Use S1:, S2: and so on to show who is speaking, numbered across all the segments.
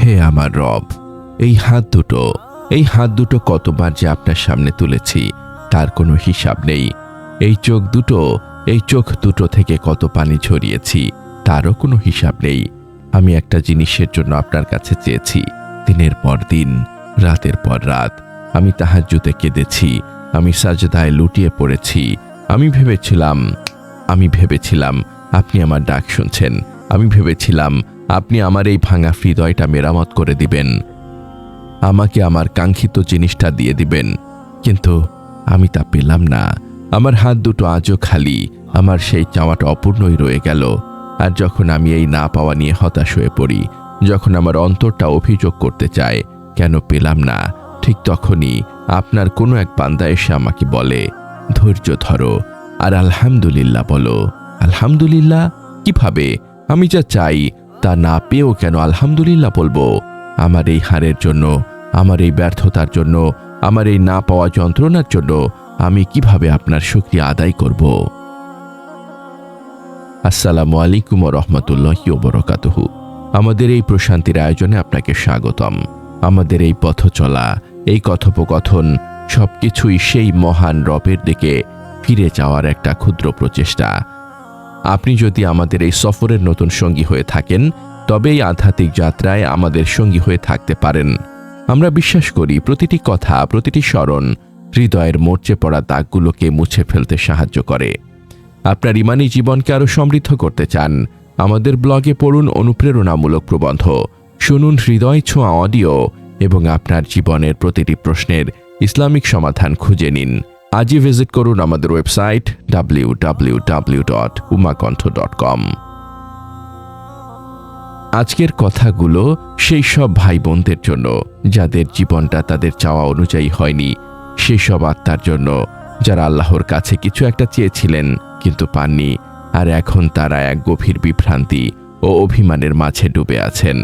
S1: হে আমার রব, এই হাত দুটো, এই হাত দুটো কতবার যে আপনার সামনে তুলেছি, তার কোনো হিসাব নেই। এই চোখ দুটো, এই চোখ দুটো থেকে কত পানি ঝরিয়েছি, তারও কোনো হিসাব নেই। আমি একটা জিনিসের জন্য আপনার কাছে চেয়েছি, দিনের পর দিন, রাতের পর রাত। আমি তাহার জুতে কেঁদেছি, আমি সাজদায় লুটিয়ে পড়েছি। আমি ভেবেছিলাম আমি ভেবেছিলাম, আপনি আমার ডাক শুনছেন। আমি ভেবেছিলাম আপনি আমার এই ভাঙা হৃদয়টা মেরামত করে দিবেন। আমাকে আমার কাঙ্ক্ষিত জিনিসটা দিয়ে দিবেন। কিন্তু আমি তা পেলাম না। আমার হাত দুটো আজও খালি। আমার সেই চাওয়াটা অপূর্ণই রয়ে গেল। আর যখন আমি এই না পাওয়া নিয়ে হতাশ হয়ে পড়ি, যখন আমার অন্তরটা অভিযোগ করতে চায়, কেন পেলাম না? ঠিক তখনই আপনার কোনো এক বান্দা এসে আমাকে বলে, ধৈর্য ধরো আর আলহামদুলিল্লাহ বলো। আলহামদুলিল্লাহ? কীভাবে? আমি যা চাই তা না পেয়েও কেন আলহামদুলিল্লাহ বলব? আমার এই হারের জন্য, আমার এই ব্যর্থতার জন্য, আমার এই না পাওয়া যন্ত্রণার জন্য আমি কীভাবে আপনার শুক্রিয়া আদায় করব? আসসালামু আলাইকুম রহমতুল্লাহ বরকাতহু। আমাদের এই প্রশান্তির আয়োজনে আপনাকে স্বাগতম। আমাদের এই পথ চলা, এই কথোপকথন সবকিছুই সেই মহান রবের দিকে ফিরে যাওয়ার একটা ক্ষুদ্র প্রচেষ্টা। আপনি যদি আমাদের এই সফরের নতুন সঙ্গী হয়ে থাকেন তবে এই আধ্যাত্মিক যাত্রায় আমাদের সঙ্গী হয়ে থাকতে পারেন। আমরা বিশ্বাস করি প্রতিটি কথা, প্রতিটি স্মরণ হৃদয়ের মরচে পড়া দাগগুলোকে মুছে ফেলতে সাহায্য করে। আপনার ইমানি জীবনকে আরও সমৃদ্ধ করতে চান, আমাদের ব্লগে পড়ুন অনুপ্রেরণামূলক প্রবন্ধ, শুনুন হৃদয় ছোঁয়া অডিও এবং আপনার জীবনের প্রতিটি প্রশ্নের ইসলামিক সমাধান খুঁজে নিন। আজই ভিজিট করুন আমাদের website W W W dot Umakantha dot com আজকের কথাগুলো সেই সব ভাই বোনদের জন্য যাদের জীবনটা তাদের চাওয়া অনুযায়ী হয়নি, সেই সব আত্মার জন্য যারা আল্লাহর কাছে কিছু একটা চেয়েছিলেন কিন্তু পাননি, আর এখন তারা এক গভীর বিভ্রান্তি ও অভিমানের মাঝে ডুবে আছেন।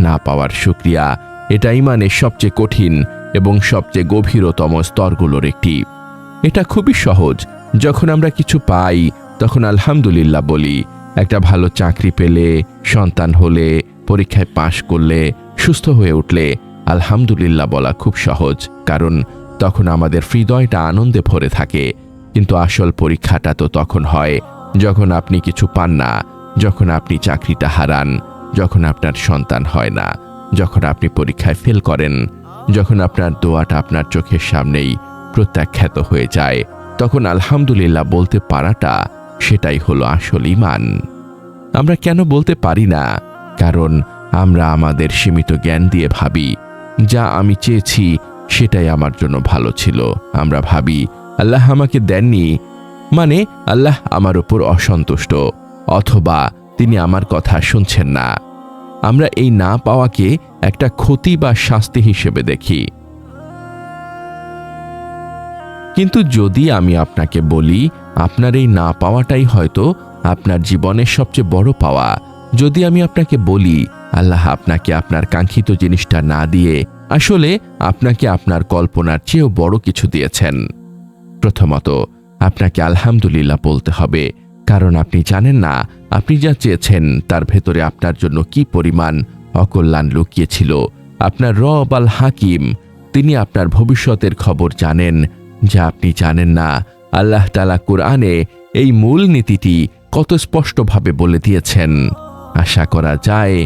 S1: না পাওয়ার শুক্রিয়া এটা ইমানের সবচেয়ে কঠিন এবং সবচেয়ে গভীরতম স্তরগুলোর একটি। এটা খুবই সহজ। যখন আমরা কিছু পাই, তখন আলহামদুলিল্লাহ বলি, একটা ভালো চাকরি পেলে, সন্তান হলে, পরীক্ষায় পাশ করলে, সুস্থ হয়ে উঠলে, আলহামদুলিল্লাহ বলা খুব সহজ। কারণ তখন আমাদের হৃদয়টা আনন্দে ভরে থাকে। কিন্তু আসল পরীক্ষাটা তো তখন হয়, যখন আপনি কিছু পান না, যখন আপনি চাকরিটা হারান, যখন আপনার সন্তান হয় না, যখন আপনি পরীক্ষায় ফেল করেন, যখন আপনার দোয়াটা আপনার চোখের সামনেই প্রত্যাখ্যাত হয়ে যায়। তখন আলহামদুলিল্লাহ বলতে পারাটা সেটাই হলো আসল ইমান আমরা কেন বলতে পারি না? কারণ আমরা আমাদের সীমিত জ্ঞান দিয়ে ভাবি, যা আমি চেয়েছি সেটাই আমার জন্য ভালো ছিল। আমরা ভাবি, আল্লাহ আমাকে দেননি। মানে আল্লাহ আমার উপর অসন্তুষ্ট, অথবা তিনি আমার কথা শুনছেন না। আমরা এই না পাওয়াকে একটা ক্ষতি বা শাস্তি হিসেবে দেখি। কিন্তু যদি আমি আপনাকে বলি, আপনার এই না পাওয়াটাই হয়তো আপনার জীবনের সবচেয়ে বড় পাওয়া। যদি আমি আপনাকে বলি, আল্লাহ আপনাকে আপনার কাঙ্ক্ষিত জিনিসটা না দিয়ে আসলে আপনাকে আপনার কল্পনার চেয়েও বড় কিছু দিয়েছেন। প্রথমত, আপনাকে আলহামদুলিল্লাহ বলতে হবে, কারণ আপনি জানেন না, আপনি যা চেয়েছেন তার ভেতরে আপনার জন্য কি পরিমাণ অকল্যাণ লুকিয়েছিল। আপনার রব আল হাকিম, তিনি আপনার ভবিষ্যতের খবর জানেন যা আপনি জানেন না, আল্লাহ তালা কোরআনে এই মূল নীতিটি কত স্পষ্টভাবে বলে দিয়েছেন। আশা করা যায়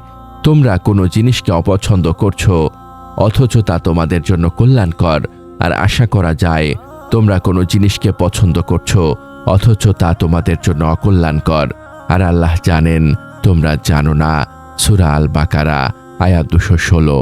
S1: তোমরা কোনো জিনিসকে অপছন্দ করছ, অথচ তা তোমাদের জন্য কল্যাণকর। আর আশা করা যায় তোমরা কোনো জিনিসকে পছন্দ করছ, অথচ তা তোমাদের জন্য অকল্যাণকর। আর আল্লাহ জানেন, তোমরা জানো না, সুরা আল বাকারা আয়াত দুশো ষোলো।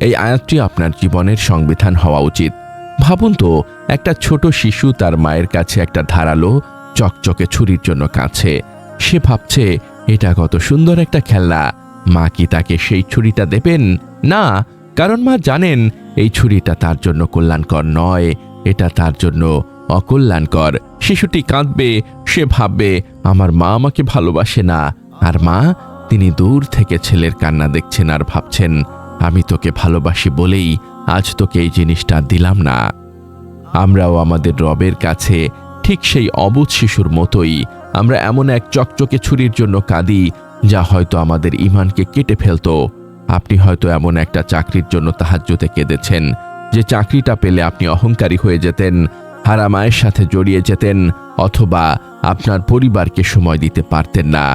S1: এই আয়াতটি আপনার জীবনের সংবিধান হওয়া উচিত। ভাবুন তো, একটা ছোট শিশু তার মায়ের কাছে একটা ধারালো, চকচকে ছুরির জন্য কাছে সে ভাবছে, এটা কত সুন্দর একটা খেলনা। মা কি তাকে সেই ছুরিটা দেবেন? না, কারণ মা জানেন, এই ছুরিটা তার জন্য কল্যাণকর নয়। এটা তার জন্য অকল্যাণকর। শিশুটি কাঁদবে, সে ভাববে, আমার মা আমাকে ভালোবাসে না। আর মা, তিনি দূর থেকে ছেলের কান্না দেখছেন আর ভাবছেন, আমি তোকে ভালোবাসি বলেই আজ তোকে এই জিনিসটা দিলাম না। আমরাও আমাদের রবের কাছে ঠিক সেই অবুধ শিশুর মতোই আমরা এমন এক চকচকে ছুরির জন্য কাঁদি, যা হয়তো আমাদের ইমানকে কেটে ফেলতো। আপনি হয়তো এমন একটা চাকরির জন্য তাহাজ্যতে কেঁদেছেন, যে চাকরিটা পেলে আপনি অহংকারী হয়ে যেতেন হারামায়ের সাথে জড়িয়ে যেতেন, অথবা আপনার পরিবারকে সময় দিতে পারতেন না।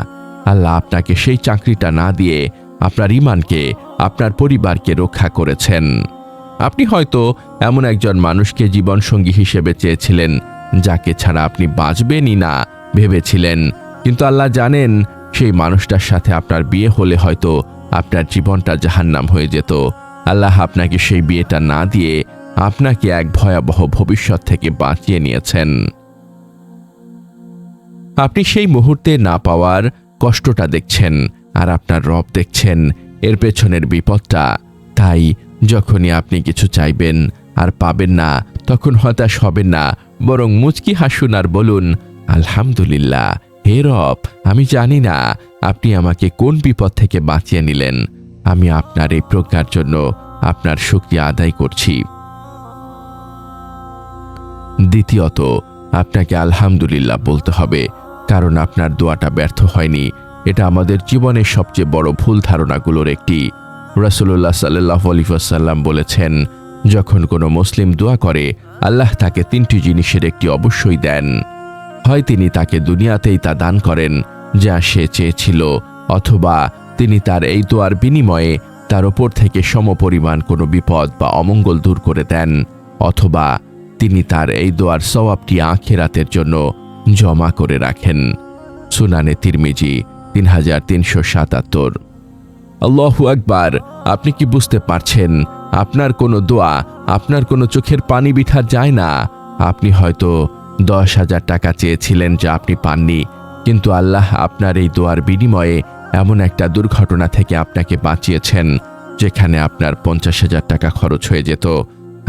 S1: আল্লাহ আপনাকে সেই চাকরিটা না দিয়ে আপনার ইমানকে আপনার পরিবারকে রক্ষা করেছেন। আপনি হয়তো এমন একজন মানুষকে জীবনসঙ্গী হিসেবে চেয়েছিলেন, যাকে ছাড়া আপনি বাঁচবেনই না ভেবেছিলেন। কিন্তু আল্লাহ জানেন, সেই মানুষটার সাথে আপনার বিয়ে হলে হয়তো আপনার জীবনটা জাহান্নাম হয়ে যেত। আল্লাহ আপনাকে সেই বিয়েটা না দিয়ে আপনাকে এক ভয়াবহ ভবিষ্যৎ থেকে বাঁচিয়ে নিয়েছেন। আপনি সেই মুহূর্তে না পাওয়ার কষ্টটা দেখছেন আর আপনার রব দেখছেন, এর পেছনের বিপদটা। তাই যখনই আপনি কিছু চাইবেন আর পাবেন না, তখন হতাশ হবেন না, বরং মুচকি হাসুন আর বলুন, আলহামদুলিল্লাহ, হে রব, আমি জানি না আপনি আমাকে কোন বিপদ থেকে বাঁচিয়ে নিলেন। আমি আপনার এই প্রজ্ঞার জন্য আপনার শুক্রিয়া আদায় করছি। দ্বিতীয়ত, আপনাকে আলহামদুলিল্লাহ বলতে হবে, কারণ আপনার দোয়াটা ব্যর্থ হয়নি। এটা আমাদের জীবনের সবচেয়ে বড় ভুল ধারণাগুলোর একটি রাসুল্লাহ সাল্লাহ আলিফাসাল্লাম বলেছেন, যখন কোনো মুসলিম দোয়া করে, আল্লাহ তাকে তিনটি জিনিসের একটি অবশ্যই দেন। হয় তিনি তাকে দুনিয়াতেই তা দান করেন, যা সে চেয়েছিল, অথবা তিনি তার এই দোয়ার বিনিময়ে তার ওপর থেকে সমপরিমাণ কোনো বিপদ বা অমঙ্গল দূর করে দেন, অথবা তিনি তার এই দোয়ার সওয়াবটি আখেরাতের জন্য জমা করে রাখেন। সুনানে তিরমিজি তিন হাজার তিনশো সাতাত্তর। আল্লাহু আকবার, আপনি কি বুঝতে পারছেন? আপনার কোনো দোয়া, আপনার কোনো চোখের পানি বিঠা যায় না। আপনি হয়তো দশ হাজার টাকা চেয়েছিলেন যা আপনি পাননি, কিন্তু আল্লাহ আপনার এই দোয়ার বিনিময়ে এমন একটা দুর্ঘটনা থেকে আপনাকে বাঁচিয়েছেন, যেখানে আপনার পঞ্চাশ হাজার টাকা খরচ হয়ে যেত।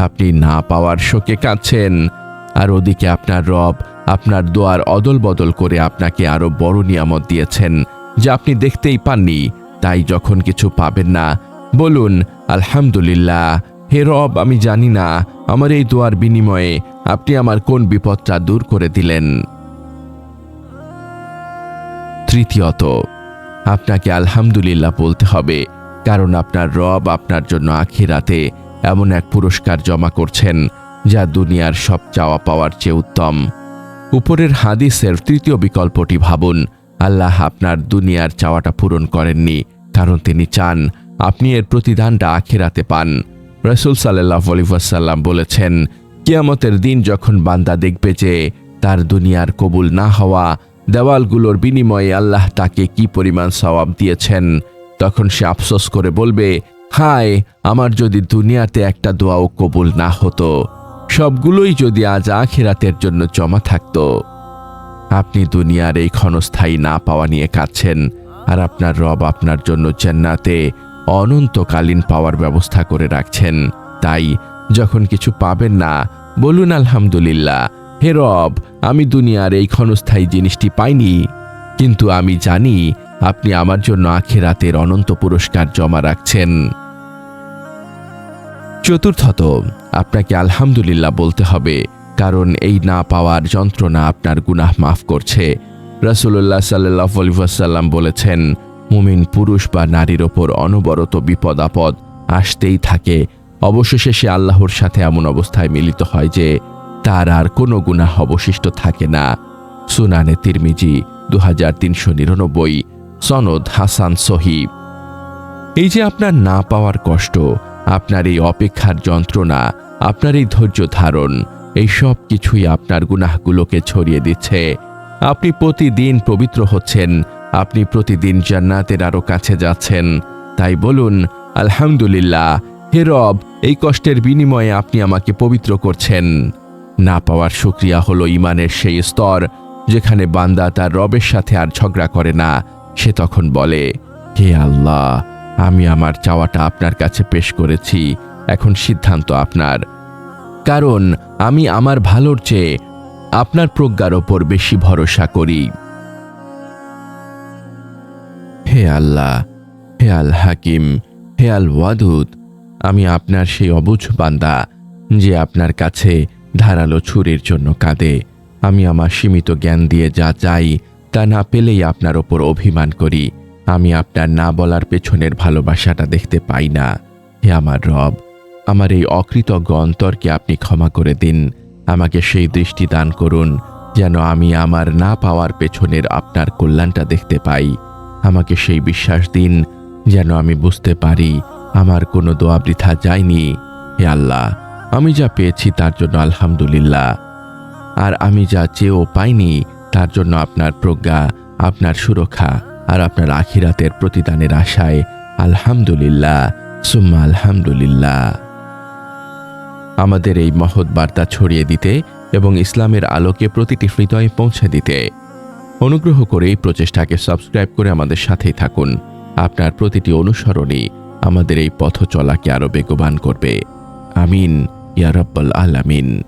S1: আপনি না পাওয়ার শোকে কাঁদছেন, আর ওদিকে আপনার রব আপনার দোয়ার অদল বদল করে আপনাকে আরও বড় নিয়ামত দিয়েছেন, যা আপনি দেখতেই পাননি। তাই যখন কিছু পাবেন না, বলুন, আলহামদুলিল্লাহ, হে রব, আমি জানি না, আমার এই দোয়ার বিনিময়ে আপনি আমার কোন বিপদটা দূর করে দিলেন? তৃতীয়ত, আপনাকে আলহামদুলিল্লাহ বলতে হবে, কারণ আপনার রব আপনার জন্য আখিরাতে এমন এক পুরস্কার জমা করছেন, যা দুনিয়ার সব চাওয়া পাওয়ার চেয়ে উত্তম। উপরের হাদিসের তৃতীয় বিকল্পটি ভাবুন, আল্লাহ আপনার দুনিয়ার চাওয়াটা পূরণ করেননি কারণ তিনি চান। আপনি এর প্রতিদানটা আখেরাতে পান। রসুল সাল্লাহ আলিবাসাল্লাম বলেছেন, কিয়ামতের দিন যখন বান্দা দেখবে যে তার দুনিয়ার কবুল না হওয়া, দেওয়ালগুলোর বিনিময়ে আল্লাহ তাকে কি পরিমাণ সওয়াব দিয়েছেন, তখন সে আফসোস করে বলবে, হায়, আমার যদি দুনিয়াতে একটা দোয়াও কবুল না হতো, সবগুলোই যদি আজ আখেরাতের জন্য জমা থাকত। আপনি দুনিয়ার এই ক্ষণস্থায়ী না পাওয়া নিয়ে কাঁদছেন। আর আপনার রব আপনার জন্য জান্নাতে অনন্তকালীন পাওয়ার ব্যবস্থা করে রাখছেন। তাই যখন কিছু পাবেন না, বলুন আলহামদুলিল্লাহ, হে রব, আমি দুনিয়ার এই ক্ষণস্থায়ী জিনিসটি পাইনি। কিন্তু আমি জানি আপনি আমার জন্য আখেরাতের অনন্ত পুরস্কার জমা রাখছেন। চতুর্থত, আপনাকে আলহামদুলিল্লাহ বলতে হবে, কারণ এই না পাওয়ার যন্ত্রণা আপনার গুনাহ মাফ করছে। রাসুল্লাহ সাল্লাহ আলিবাসাল্লাম বলেছেন, মুমিন পুরুষ বা নারীর ওপর অনবরত বিপদ আপদ আসতেই থাকে। অবশেষে সে আল্লাহর সাথে এমন অবস্থায় মিলিত হয় যে, তার আর কোনো গুনাহ অবশিষ্ট থাকে না। সুনানে তিরমিজি দু হাজার তিনশো নিরানব্বই, সনদ হাসান সহিব। এই যে আপনার না পাওয়ার কষ্ট, আপনার এই অপেক্ষার যন্ত্রণা, আপনার এই ধৈর্য ধারণ, এই সব কিছুই আপনার গুনাহগুলোকে ছড়িয়ে দিচ্ছে। আপনি প্রতিদিন পবিত্র হচ্ছেন। আপনি প্রতিদিন জান্নাতের আরও কাছে যাচ্ছেন। তাই বলুন, আলহামদুলিল্লাহ, হে রব, এই কষ্টের বিনিময়ে আপনি আমাকে পবিত্র করছেন। না পাওয়ার শুক্রিয়া হলো ইমানের সেই স্তর, যেখানে বান্দা তার রবের সাথে আর ঝগড়া করে না। সে তখন বলে, হে আল্লাহ, আমি আমার চাওয়াটা আপনার কাছে পেশ করেছি। এখন সিদ্ধান্ত আপনার। কারণ, আমি আমার ভালোর চেয়ে আপনার প্রজ্ঞার ওপর বেশি ভরসা করি। হে আল্লাহ, হে আল হাকিম, হে আল ওয়াদুদ, আমি আপনার সেই অবুঝ বান্দা যে আপনার কাছে ধারালো ছুরির জন্য কাঁদে। আমি আমার সীমিত জ্ঞান দিয়ে যা চাই তা না পেলেই আপনার ওপর অভিমান করি। আমি আপনার না বলার পেছনের ভালোবাসাটা দেখতে পাই না। হে আমার রব, আমার এই অকৃতজ্ঞ অন্তরকে আপনি ক্ষমা করে দিন। আমাকে সেই দৃষ্টি দান করুন, যেন আমি আমার না পাওয়ার পেছনের আপনার কল্যাণটা দেখতে পাই। আমাকে সেই বিশ্বাস দিন, যেন আমি বুঝতে পারি আমার কোনো দোয়া বৃথা যায়নি। হে আল্লাহ, আমি যা পেয়েছি তার জন্য আলহামদুলিল্লাহ। আর আমি যা চেয়েও পাইনি, তার জন্য আপনার প্রজ্ঞা, আপনার সুরক্ষা আর আপনার আখিরাতের প্রতিদানের আশায় আলহামদুলিল্লাহ, সুম্মা আলহামদুলিল্লাহ। আমাদের এই মহৎ বার্তা ছড়িয়ে দিতে এবং ইসলামের আলোকে প্রতিটি হৃদয়ে পৌঁছে দিতে। অনুগ্রহ করে এই প্রচেষ্টাকে সাবস্ক্রাইব করে আমাদের সাথেই থাকুন। আপনার প্রতিটি অনুসরণই আমাদের এই পথ চলাকে আরও বেগবান করবে। আমিন ইয়ারব্বল আলামিন।